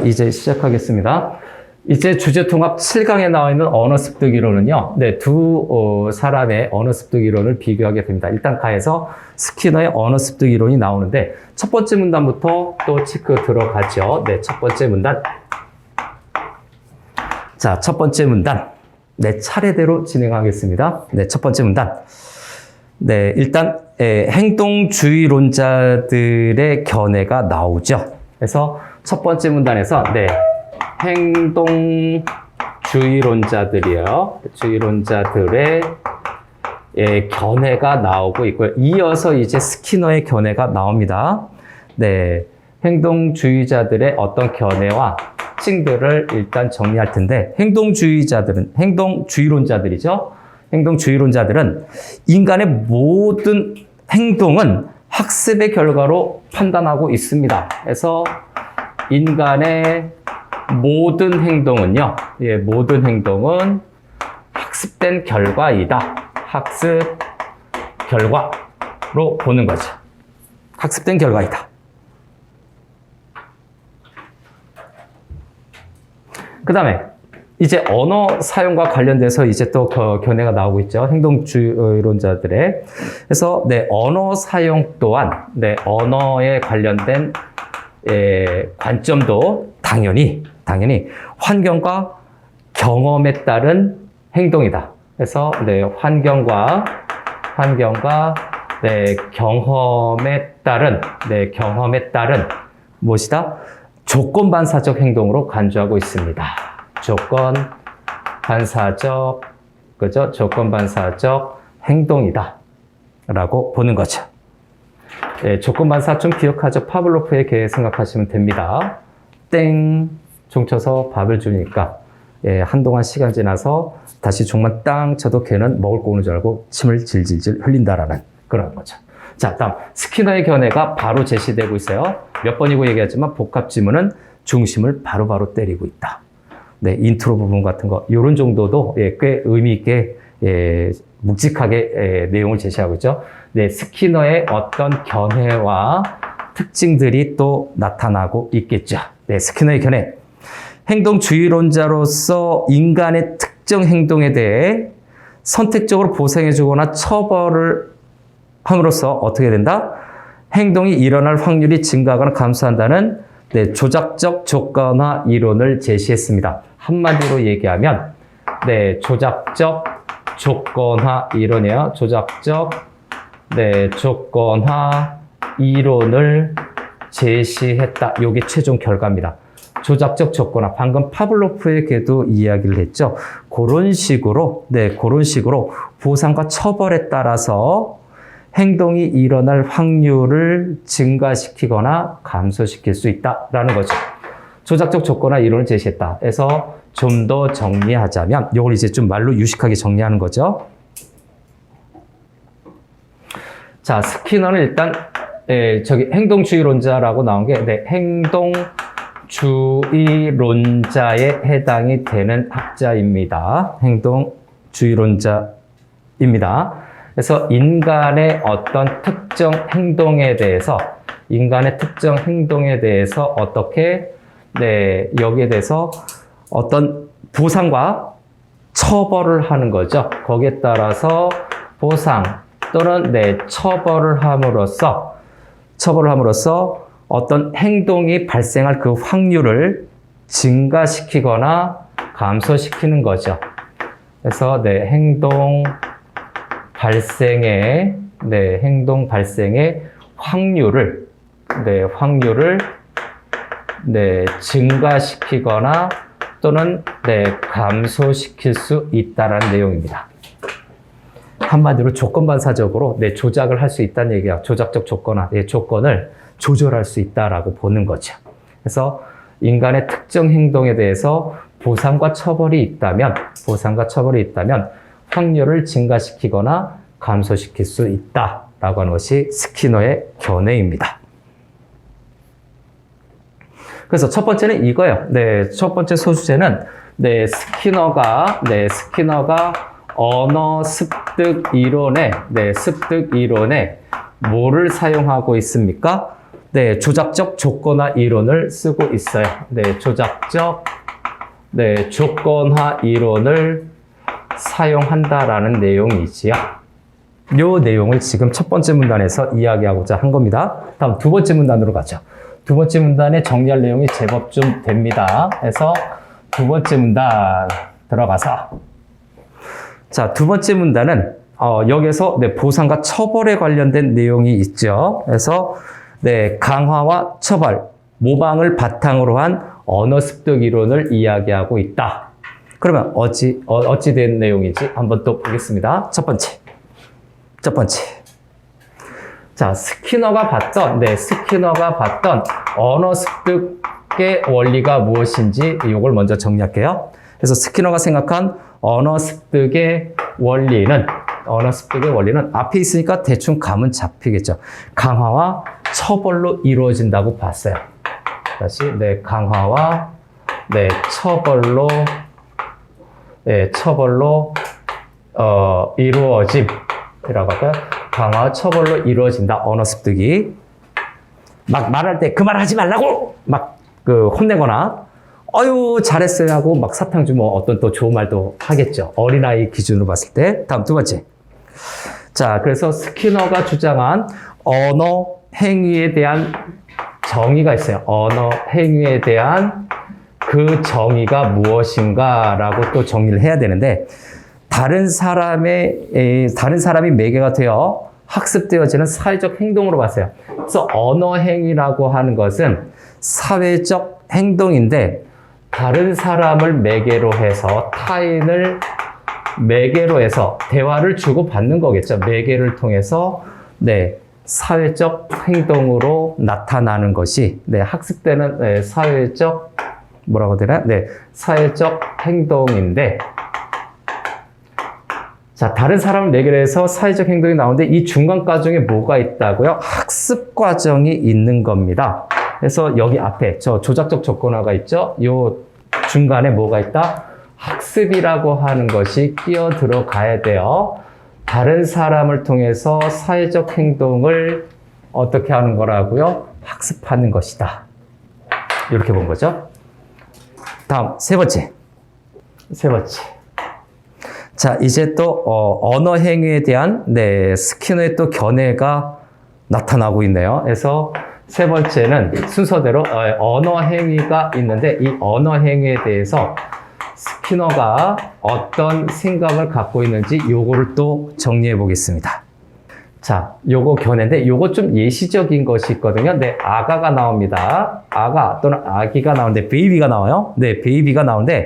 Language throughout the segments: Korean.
이제 시작하겠습니다. 이제 주제 통합 7강에 나와 있는 언어 습득 이론은요, 네, 두 어, 사람의 언어 습득 이론을 비교하게 됩니다. 일단 가에서 스키너의 언어 습득 이론이 나오는데, 첫 번째 문단부터 또 체크 들어가죠. 네, 첫 번째 문단. 자, 첫 번째 문단. 네, 차례대로 진행하겠습니다. 네, 첫 번째 문단. 네, 일단 에, 행동주의론자들의 견해가 나오죠. 그래서 첫 번째 문단에서 네, 행동 주의론자들이요. 주의론자들의 예, 견해가 나오고 있고요. 이어서 이제 스키너의 견해가 나옵니다. 네, 행동주의자들의 어떤 견해와 특징들을 일단 정리할 텐데 행동주의자들은 행동주의론자들이죠. 행동주의론자들은 인간의 모든 행동은 학습의 결과로 판단하고 있습니다. 그래서 인간의 모든 행동은요, 예, 모든 행동은 학습된 결과이다. 학습 결과로 보는 거죠. 학습된 결과이다. 그 다음에 이제 언어 사용과 관련돼서 이제 또그 견해가 나오고 있죠. 행동주의론자들의. 그래서 네, 언어 사용 또한 네, 언어에 관련된 예, 관점도 당연히 당연히 환경과 경험에 따른 행동이다. 그래서 네, 환경과 환경과 네, 경험에 따른 네, 경험에 따른 무엇이다? 조건 반사적 행동으로 간주하고 있습니다. 조건 반사적 그죠? 조건 반사적 행동이다. 라고 보는 거죠. 예, 조건 반사 좀 기억하죠? 파블로프의 개 생각하시면 됩니다. 땡 종 쳐서 밥을 주니까 예, 한동안 시간 지나서 다시 종만 땅 쳐도 걔는 먹을 거 오는 줄 알고 침을 질질질 흘린다라는 그런 거죠. 자, 다음 스키너의 견해가 바로 제시되고 있어요. 몇 번이고 얘기하지만 복합 지문은 중심을 바로바로 바로 때리고 있다. 네, 인트로 부분 같은 거 이런 정도도 예, 꽤 의미 있게 예, 묵직하게 예, 내용을 제시하고 있죠. 네, 스키너의 어떤 견해와 특징들이 또 나타나고 있겠죠. 네, 스키너의 견해. 행동주의론자로서 인간의 특정 행동에 대해 선택적으로 보상해주거나 처벌을 함으로써 어떻게 된다? 행동이 일어날 확률이 증가하거나 감소한다는 네, 조작적 조건화 이론을 제시했습니다. 한마디로 얘기하면 네, 조작적 조건화 이론이에요. 조작적 네, 조건화 이론을 제시했다. 이게 최종 결과입니다. 조작적 조건화. 방금 파블로프의 개도 이야기를 했죠. 그런 식으로, 네, 그런 식으로 보상과 처벌에 따라서 행동이 일어날 확률을 증가시키거나 감소시킬 수 있다라는 거죠. 조작적 조건화 이론을 제시했다. 그래서 좀 더 정리하자면, 이걸 이제 좀 말로 유식하게 정리하는 거죠. 자, 스키너는 일단 예, 저기 행동주의론자라고 나온 게 네, 행동주의론자에 해당이 되는 학자입니다. 행동주의론자입니다. 그래서 인간의 어떤 특정 행동에 대해서 인간의 특정 행동에 대해서 어떻게 네, 여기에 대해서 어떤 보상과 처벌을 하는 거죠. 거기에 따라서 보상 또는 네, 처벌을 함으로써 처벌을 함으로써 어떤 행동이 발생할 그 확률을 증가시키거나 감소시키는 거죠. 그래서 네, 행동 발생의 네, 행동 발생의 확률을 네, 확률을 네, 증가시키거나 또는 네, 감소시킬 수 있다라는 내용입니다. 한마디로 조건 반사적으로 네, 조작을 할 수 있다는 얘기야. 조작적 조건화, 네, 조건을 조절할 수 있다라고 보는 거죠. 그래서 인간의 특정 행동에 대해서 보상과 처벌이 있다면, 보상과 처벌이 있다면 확률을 증가시키거나 감소시킬 수 있다라고 하는 것이 스키너의 견해입니다. 그래서 첫 번째는 이거예요. 네, 첫 번째 소수제는 네, 스키너가 네, 스키너가 언어 습득 이론에 네, 습득 이론에 뭐를 사용하고 있습니까? 네, 조작적 조건화 이론을 쓰고 있어요. 네, 조작적 네, 조건화 이론을 사용한다라는 내용이지요. 요 내용을 지금 첫 번째 문단에서 이야기하고자 한 겁니다. 다음 두 번째 문단으로 가죠. 두 번째 문단에 정리할 내용이 제법 좀 됩니다. 그래서 두 번째 문단 들어가서 자, 두 번째 문단은 어, 여기서 네, 보상과 처벌에 관련된 내용이 있죠. 그래서 네, 강화와 처벌, 모방을 바탕으로 한 언어 습득 이론을 이야기하고 있다. 그러면 어찌 어, 어찌 된 내용인지 한번 또 보겠습니다. 첫 번째. 첫 번째. 자, 스키너가 봤던, 네, 스키너가 봤던 언어 습득의 원리가 무엇인지 이걸 먼저 정리할게요. 그래서 스키너가 생각한 언어 습득의 원리는, 언어 습득의 원리는 앞에 있으니까 대충 감은 잡히겠죠. 강화와 처벌로 이루어진다고 봤어요. 다시, 네, 강화와, 네, 처벌로, 네, 처벌로, 어, 이루어짐. 이라고 할까요? 강화 처벌로 이루어진다. 언어 습득이. 막 말할 때 그 말 하지 말라고! 막 그 혼내거나, 어유 잘했어요 하고 막 사탕 주면 어떤 또 좋은 말도 하겠죠. 어린아이 기준으로 봤을 때. 다음 두 번째. 자, 그래서 스키너가 주장한 언어 행위에 대한 정의가 있어요. 언어 행위에 대한 그 정의가 무엇인가라고 또 정리를 해야 되는데, 다른 사람의 에, 다른 사람이 매개가 되어 학습되어지는 사회적 행동으로 봤어요. 그래서 언어 행위라고 하는 것은 사회적 행동인데 다른 사람을 매개로 해서 타인을 매개로 해서 대화를 주고 받는 거겠죠. 매개를 통해서 네 사회적 행동으로 나타나는 것이 네 학습되는 네, 사회적 뭐라고 되나? 네 사회적 행동인데 자, 다른 사람을 매개해서 사회적 행동이 나오는데 이 중간 과정에 뭐가 있다고요? 학습 과정이 있는 겁니다. 그래서 여기 앞에 저 조작적 조건화가 있죠? 요 중간에 뭐가 있다? 학습이라고 하는 것이 끼어 들어가야 돼요. 다른 사람을 통해서 사회적 행동을 어떻게 하는 거라고요? 학습하는 것이다. 이렇게 본 거죠. 다음 세 번째. 세 번째. 자, 이제 또 어, 언어 행위에 대한 네, 스키너의 또 견해가 나타나고 있네요. 그래서 세 번째는 순서대로 어, 언어 행위가 있는데 이 언어 행위에 대해서 스키너가 어떤 생각을 갖고 있는지 요거를 또 정리해 보겠습니다. 자, 요거 견해인데 요거 좀 예시적인 것이 있거든요. 네, 아가가 나옵니다. 아가 또는 아기가 나오는데 베이비가 나와요. 네, 베이비가 나오는데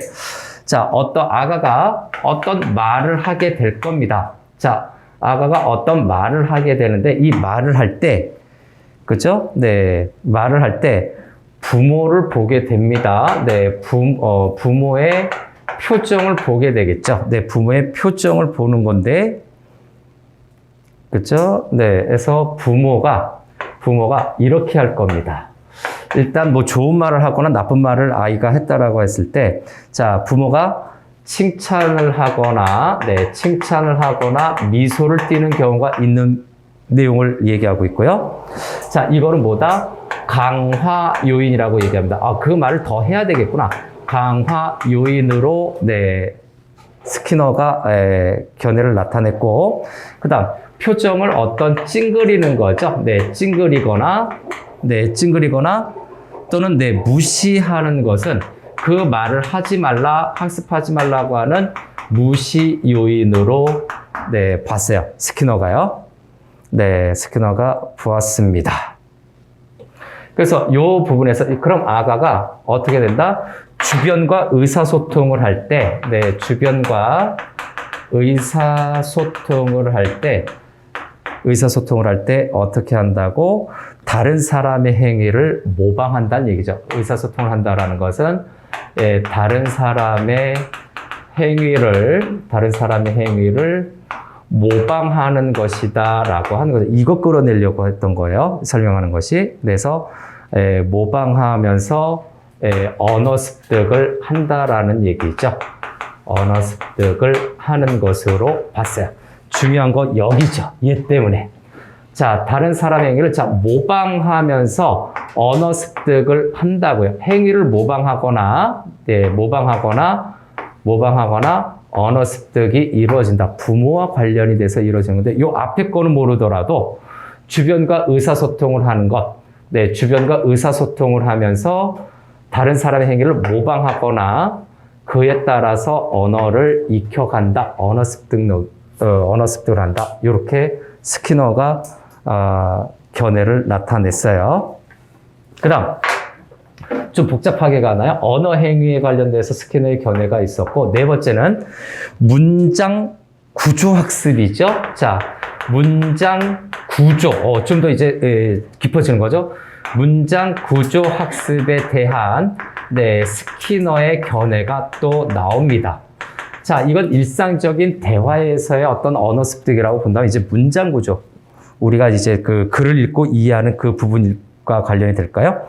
자, 어떤 아가가 어떤 말을 하게 될 겁니다. 자, 아가가 어떤 말을 하게 되는데 이 말을 할 때, 그죠? 네, 말을 할 때 부모를 보게 됩니다. 네, 부, 어, 부모의 표정을 보게 되겠죠. 네, 부모의 표정을 보는 건데, 그죠? 네, 그래서 부모가, 부모가 이렇게 할 겁니다. 일단 뭐 좋은 말을 하거나 나쁜 말을 아이가 했다라고 했을 때, 자, 부모가 칭찬을 하거나, 네, 칭찬을 하거나 미소를 띠는 경우가 있는 내용을 얘기하고 있고요. 자, 이거는 뭐다? 강화 요인이라고 얘기합니다. 아, 그 말을 더 해야 되겠구나. 강화 요인으로, 네, 스키너가 에, 견해를 나타냈고, 그 다음, 표정을 어떤 찡그리는 거죠. 네, 찡그리거나, 네, 찡그리거나 또는 네, 무시하는 것은 그 말을 하지 말라, 학습하지 말라고 하는 무시 요인으로 네, 봤어요. 스키너가요. 네, 스키너가 보았습니다. 그래서 이 부분에서 그럼 아가가 어떻게 된다? 주변과 의사소통을 할 때, 네, 주변과 의사소통을 할 때, 의사소통을 할 때 어떻게 한다고? 다른 사람의 행위를 모방한다는 얘기죠. 의사소통을 한다라는 것은 예, 다른 사람의 행위를 다른 사람의 행위를 모방하는 것이다 라고 하는 거죠. 이거 끌어내려고 했던 거예요. 설명하는 것이. 그래서 예, 모방하면서 예, 언어 습득을 한다라는 얘기죠. 언어 습득을 하는 것으로 봤어요. 중요한 건 여기죠. 얘 때문에. 자, 다른 사람의 행위를 자, 모방하면서 언어 습득을 한다고요. 행위를 모방하거나, 네, 모방하거나, 모방하거나 언어 습득이 이루어진다. 부모와 관련이 돼서 이루어지는 건데, 요 앞에 거는 모르더라도 주변과 의사소통을 하는 것, 네, 주변과 의사소통을 하면서 다른 사람의 행위를 모방하거나 그에 따라서 언어를 익혀간다. 언어 습득, 어, 언어 습득을 한다. 이렇게 스키너가 어, 견해를 나타냈어요. 그 다음, 좀 복잡하게 가나요? 언어 행위에 관련돼서 스키너의 견해가 있었고, 네 번째는 문장 구조 학습이죠. 자, 문장 구조. 어, 좀 더 이제 에, 깊어지는 거죠. 문장 구조 학습에 대한 네, 스키너의 견해가 또 나옵니다. 자, 이건 일상적인 대화에서의 어떤 언어 습득이라고 본다면 이제 문장 구조. 우리가 이제 그 글을 읽고 이해하는 그 부분과 관련이 될까요?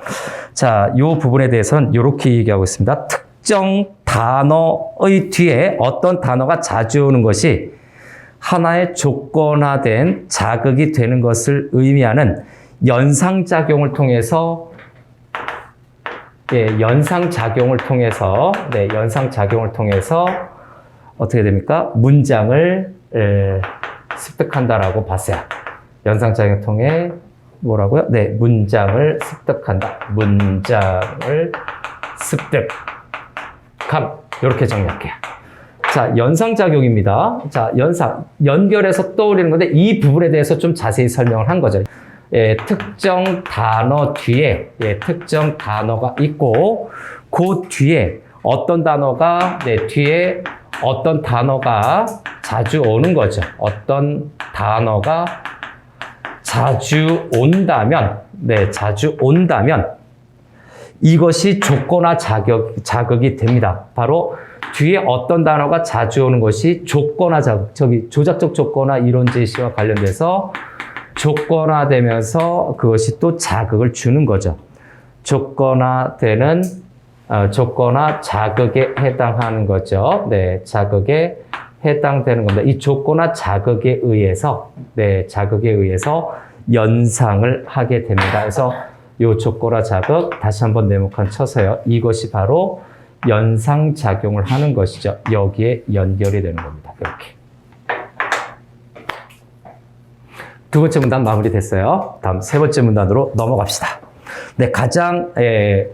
자, 이 부분에 대해서는 이렇게 얘기하고 있습니다. 특정 단어의 뒤에 어떤 단어가 자주 오는 것이 하나의 조건화된 자극이 되는 것을 의미하는 연상작용을 통해서 예, 연상작용을 통해서 네, 연상작용을 통해서 어떻게 됩니까? 문장을 에, 습득한다라고 봤어요. 연상작용을 통해 뭐라고요? 네, 문장을 습득한다. 문장을 습득함. 이렇게 정리할게요. 자, 연상작용입니다. 자, 연상. 연결해서 떠올리는 건데 이 부분에 대해서 좀 자세히 설명을 한 거죠. 예, 특정 단어 뒤에 예, 특정 단어가 있고 그 뒤에 어떤 단어가 네, 뒤에 어떤 단어가 자주 오는 거죠. 어떤 단어가 자주 온다면 네, 자주 온다면 이것이 조건화 자격, 자극이 됩니다. 바로 뒤에 어떤 단어가 자주 오는 것이 조건화 자극, 저기 조작적 조건화 이론 제시와 관련돼서 조건화 되면서 그것이 또 자극을 주는 거죠. 조건화 되는 어, 조건화 자극에 해당하는 거죠. 네, 자극에 해당되는 겁니다. 이 조건화 자극에 의해서 네, 자극에 의해서 연상을 하게 됩니다. 그래서 이 조건화 자극 다시 한번 네모칸 쳐서요. 이것이 바로 연상 작용을 하는 것이죠. 여기에 연결이 되는 겁니다. 이렇게. 두 번째 문단 마무리됐어요. 다음 세 번째 문단으로 넘어갑시다. 네, 가장 에,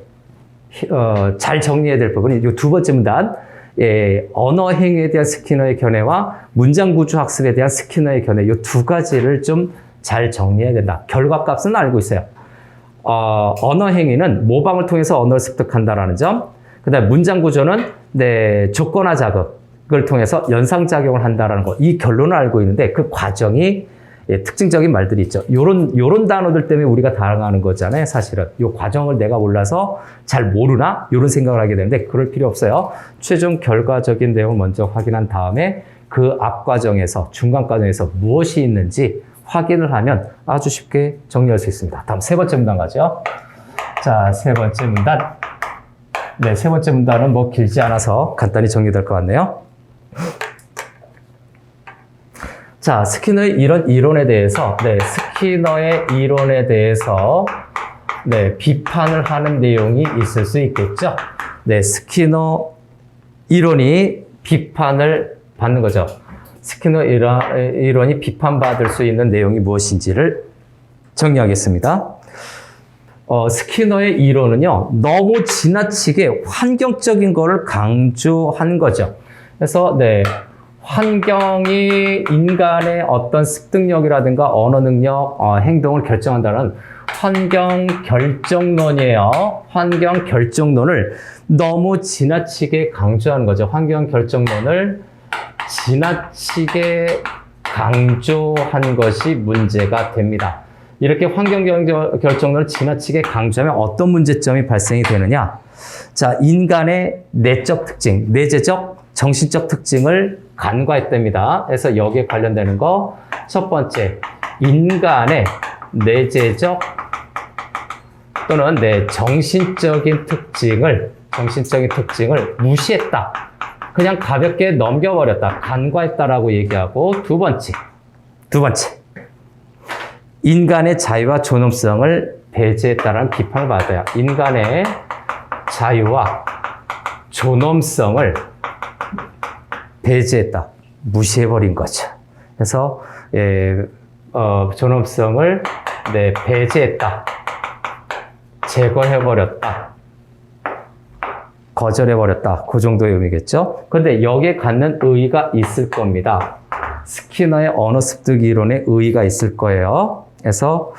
어, 잘 정리해야 될 부분이 이 두 번째 문단. 예, 언어 행위에 대한 스키너의 견해와 문장 구조 학습에 대한 스키너의 견해 이 두 가지를 좀 잘 정리해야 된다. 결과 값은 알고 있어요. 어, 언어 행위는 모방을 통해서 언어를 습득한다라는 점. 그 다음 문장 구조는 네, 조건화 자극을 통해서 연상 작용을 한다라는 거. 이 결론을 알고 있는데 그 과정이 예, 특징적인 말들이 있죠. 요런, 요런 단어들 때문에 우리가 당하는 거잖아요, 사실은. 요 과정을 내가 몰라서 잘 모르나? 요런 생각을 하게 되는데, 그럴 필요 없어요. 최종 결과적인 내용을 먼저 확인한 다음에 그 앞 과정에서, 중간 과정에서 무엇이 있는지 확인을 하면 아주 쉽게 정리할 수 있습니다. 다음 세 번째 문단 가죠. 자, 세 번째 문단. 네, 세 번째 문단은 뭐 길지 않아서 간단히 정리될 것 같네요. 자, 스키너의 이런 이론에 대해서, 네, 스키너의 이론에 대해서, 네, 비판을 하는 내용이 있을 수 있겠죠. 네, 스키너 이론이 비판을 받는 거죠. 스키너 이론- 이론이 비판받을 수 있는 내용이 무엇인지를 정리하겠습니다. 어, 스키너의 이론은요, 너무 지나치게 환경적인 거를 강조한 거죠. 그래서, 네, 환경이 인간의 어떤 습득력이라든가 언어 능력, 어, 행동을 결정한다는 환경 결정론이에요. 환경 결정론을 너무 지나치게 강조하는 거죠. 환경 결정론을 지나치게 강조한 것이 문제가 됩니다. 이렇게 환경 결정- 결정론을 지나치게 강조하면 어떤 문제점이 발생이 되느냐? 자, 인간의 내적 특징, 내재적, 정신적 특징을 간과했답니다. 그래서 여기에 관련되는 거, 첫 번째, 인간의 내재적 또는 내 정신적인 특징을, 정신적인 특징을 무시했다. 그냥 가볍게 넘겨버렸다. 간과했다라고 얘기하고, 두 번째, 두 번째. 인간의 자유와 존엄성을 배제했다는 비판을 받아요. 인간의 자유와 존엄성을 배제했다. 무시해버린 거죠. 그래서, 예, 어, 존엄성을 네, 배제했다. 제거해버렸다. 거절해버렸다. 그 정도의 의미겠죠? 근데 여기에 갖는 의의가 있을 겁니다. 스키너의 언어 습득 이론에 의의가 있을 거예요. 그래서,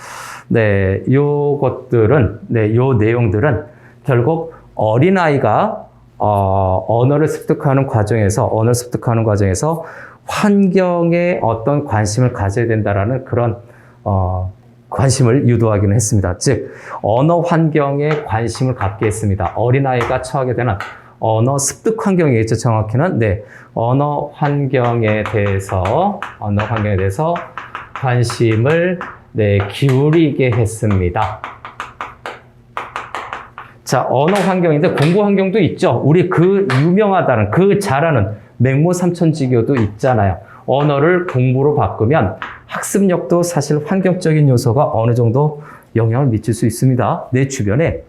네, 요것들은, 네, 요 내용들은 결국 어린아이가, 어, 언어를 습득하는 과정에서, 언어를 습득하는 과정에서 환경에 어떤 관심을 가져야 된다라는 그런, 어, 관심을 유도하기는 했습니다. 즉, 언어 환경에 관심을 갖게 했습니다. 어린아이가 처하게 되는 언어 습득 환경이겠죠, 정확히는. 네. 언어 환경에 대해서, 언어 환경에 대해서 관심을 네, 기울이게 했습니다. 자, 언어 환경인데 공부 환경도 있죠. 우리 그 유명하다는, 그 잘하는 맹모 삼천지교도 있잖아요. 언어를 공부로 바꾸면 학습력도 사실 환경적인 요소가 어느 정도 영향을 미칠 수 있습니다. 내 주변에,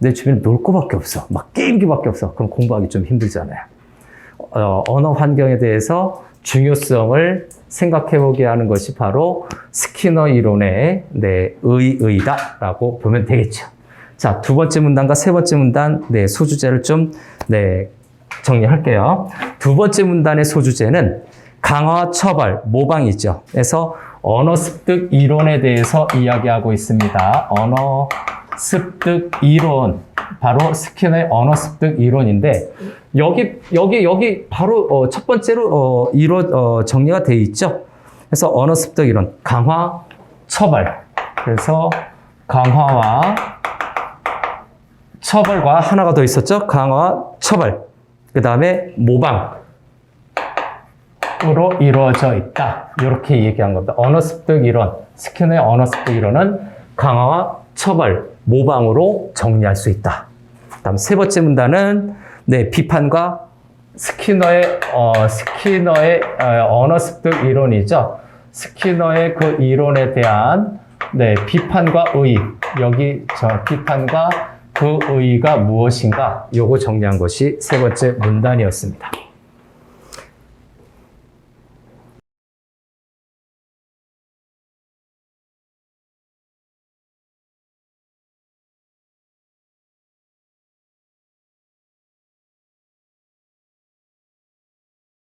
내 주변에 놀 거밖에 없어. 막 게임기밖에 없어. 그럼 공부하기 좀 힘들잖아요. 어, 언어 환경에 대해서 중요성을 생각해 보게 하는 것이 바로 스키너 이론의 네, 의의다라고 보면 되겠죠. 자, 두 번째 문단과 세 번째 문단, 네, 소주제를 좀, 네, 정리할게요. 두 번째 문단의 소주제는 강화, 처벌, 모방이죠. 그래서 언어 습득 이론에 대해서 이야기하고 있습니다. 언어 습득 이론. 바로 스키너의 언어 습득 이론인데, 여기, 여기, 여기 바로 어, 첫 번째로 어, 이론, 어, 정리가 되어 있죠. 그래서 언어 습득 이론, 강화, 처벌. 그래서 강화와 처벌과 하나가 더 있었죠. 강화, 처벌. 그 다음에 모방. 으로 이루어져 있다. 이렇게 얘기한 겁니다. 언어 습득 이론, 스키너의 언어 습득 이론은 강화와 처벌, 모방으로 정리할 수 있다. 다음 세 번째 문단은 네, 비판과 스키너의 어, 스키너의 어, 언어 습득 이론이죠. 스키너의 그 이론에 대한 네, 비판과 의의. 여기 저 비판과 그 의의가 무엇인가? 요거 정리한 것이 세 번째 문단이었습니다.